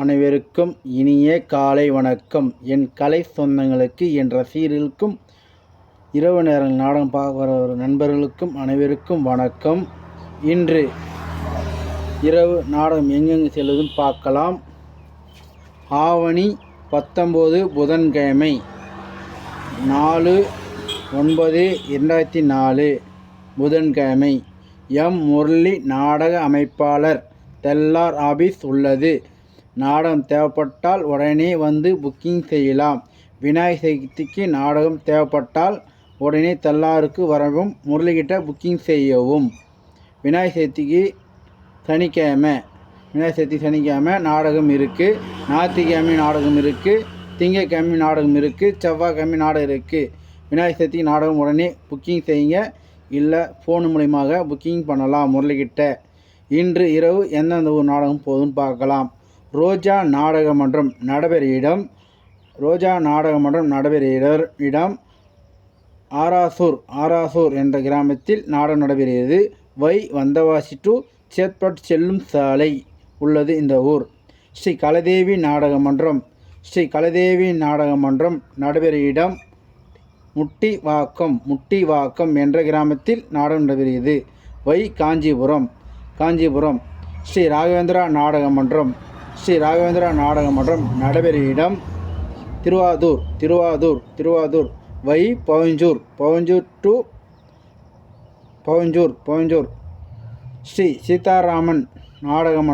அனைவருக்கும் இனிய காலை வணக்கம். என் கலை சொந்தங்களுக்கு என் ரசிகர்களுக்கும் இரவு நேரங்கள் நாடகம் பார்க்க வர ஒரு நண்பர்களுக்கும் அனைவருக்கும் வணக்கம். இன்று இரவு நாடகம் எங்கெங்கு செல்வதும் பார்க்கலாம். ஆவணி பத்தொம்போது புதன்கிழமை நாலு ஒன்பது இரண்டாயிரத்தி நாலு புதன்கிழமை. எம் முரளி நாடக அமைப்பாளர் தெல்லார் ஆபீஸ் உள்ளது. நாடகம் தேவைப்பட்டால் உடனே வந்து புக்கிங் செய்யலாம். விநாயகர் சதுர்த்திக்கு நாடகம் தேவைப்பட்டால் உடனே தல்லாருக்கு வரவும் முரளிகிட்ட புக்கிங் செய்யவும். விநாயகர் சதுர்த்திக்கு சனிக்கிழமை. விநாயகர் சதுர்த்தி சனிக்கிழமை நாடகம் இருக்குது ஞாயிற்றுக்கிழமை நாடகம் இருக்குது திங்கட்கிழமை நாடகம் இருக்குது செவ்வாய்க்கிழமை நாடகம் இருக்குது விநாயகர் சதுர்த்தி நாடகம் உடனே புக்கிங் செய்யுங்க. இல்லை ஃபோன் மூலியமாக புக்கிங் பண்ணலாம் முரளிகிட்ட. இன்று இரவு எந்தெந்த ஊர் நாடகம் போதும்னு பார்க்கலாம். ரோஜா நாடக மன்றம் நடைபெற இடம். ரோஜா நாடக மன்றம் நடைபெற இடம் ஆராசூர் ஆராசூர் என்ற கிராமத்தில் நாடகம் நடைபெறுகிறது. வை வந்தவாசி டு சேத்பட் செல்லும் சாலை உள்ளது இந்த ஊர். ஸ்ரீ கலதேவி நாடக மன்றம் ஸ்ரீ கலதேவி நாடக மன்றம் நடைபெற இடம். முட்டிவாக்கம் முட்டிவாக்கம் என்ற கிராமத்தில் நாடகம் நடைபெறுகிறது. வை காஞ்சிபுரம் காஞ்சிபுரம். ஸ்ரீ ராகவேந்திரா நாடக மன்றம் ஸ்ரீ ராகவேந்திரா நாடக மன்றம் நடைபெறும் இடம் திருவாதூர் திருவாதூர் திருவாதூர் வை பவஞ்சூர் பவஞ்சூர் டு பவஞ்சூர் பவஞ்சூர். ஸ்ரீ சீதாராமன் நாடக மன்றம்